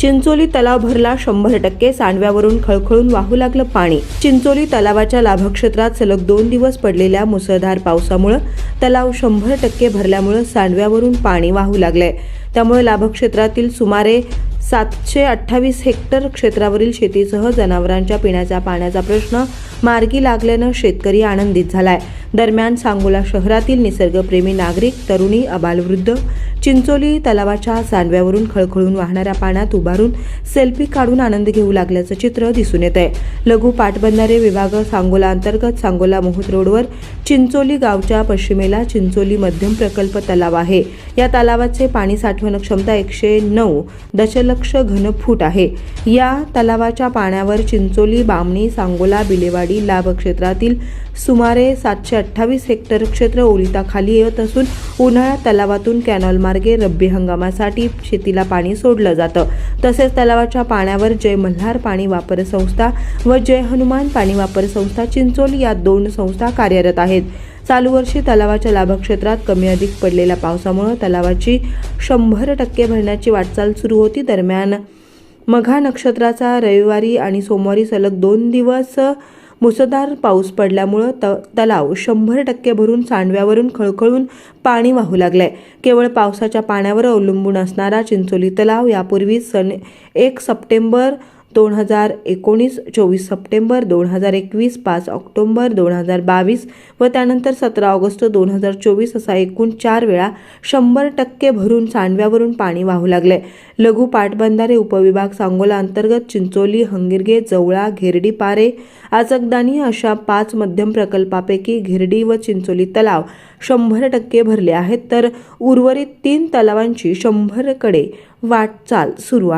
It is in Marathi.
चिंचोली तलाव भरला शंभर टक्के सांडव्यावरून खळखळून वाहू लागलं पाणी. चिंचोली तलावाच्या लाभक्षेत्रात सलग दोन दिवस पडलेल्या मुसळधार पावसामुळं तलाव शंभर टक्के भरल्यामुळं सांडव्यावरून पाणी वाहू लागलंय. त्यामुळे लाभक्षेत्रातील सुमारे सातशे अठ्ठावीस हेक्टर क्षेत्रावरील शेतीसह जनावरांच्या पिण्याच्या पाण्याचा प्रश्न मार्गी लागल्यानं शेतकरी आनंदित झालाय. दरम्यान सांगोला शहरातील निसर्गप्रेमी नागरिक तरुणी अबालवृद्ध चिंचोली तलावाच्या सांडव्यावरून खळखळून वाहणाऱ्या पाण्यात उभारून सेल्फी काढून आनंद घेऊ लागल्याचं चित्र दिसून येत आहे लघु पाटबंधारे विभाग सांगोला अंतर्गत सांगोला मोहत रोडवर चिंचोली गावच्या पश्चिमेला चिंचोली मध्यम प्रकल्प तलाव आहे. या तलावाचे पाणी साठवण क्षमता एकशे नऊ दशलक्ष घनफूट आहे. या तलावाच्या पाण्यावर चिंचोली बामणी सांगोला बिलेवाडी लाभ क्षेत्रातील सुमारे सातशे अठ्ठावीस हेक्टर क्षेत्र ओलिताखाली येत असून उन्हाळ्यात तलावातून कॅनॉल मार्गे रब्बी हंगामासाठी शेतीला पाणी सोडलं जातं. तसेच तलावाच्या पाण्यावर जय मल्हार पाणी वापर संस्था व जय हनुमान पाणी वापर संस्था चिंचोली या दोन संस्था कार्यरत आहेत. चालू वर्षी तलावाच्या लाभक्षेत्रात कमी अधिक पडलेल्या पावसामुळे तलावाची शंभर टक्के भरण्याची वाटचाल सुरू होती. दरम्यान मघा नक्षत्राचा रविवारी आणि सोमवारी सलग दोन दिवस मुसळधार पाऊस पडल्यामुळं त तलाव शंभर टक्के भरून सांडव्यावरून खळखळून पाणी वाहू लागलंय. केवळ पावसाच्या पाण्यावर अवलंबून असणारा चिंचोली तलाव यापूर्वी सन एक सप्टेंबर दोन हजार एकोणीस चोवीस सप्टेंबर दोन हजार एकवीस पाच ऑक्टोंबर दोन हजार बावीस व त्यानंतर सतरा ऑगस्ट दोन हजार चोवीस असा एकूण चार वेळा शंभर टक्के भरून सांडव्यावरून पाणी वाहू लागले. लघु पाटबंधारे उपविभाग सांगोला अंतर्गत चिंचोली हंगिरगे जवळा घेरडी पारे आचकदानी अशा पाच मध्यम प्रकल्पापैकी घेरडी व चिंचोली तलाव शंभर टक्के भरले आहेत. तर उर्वरित तीन तलावांची शंभरकडे वाटचाल सुरू आहे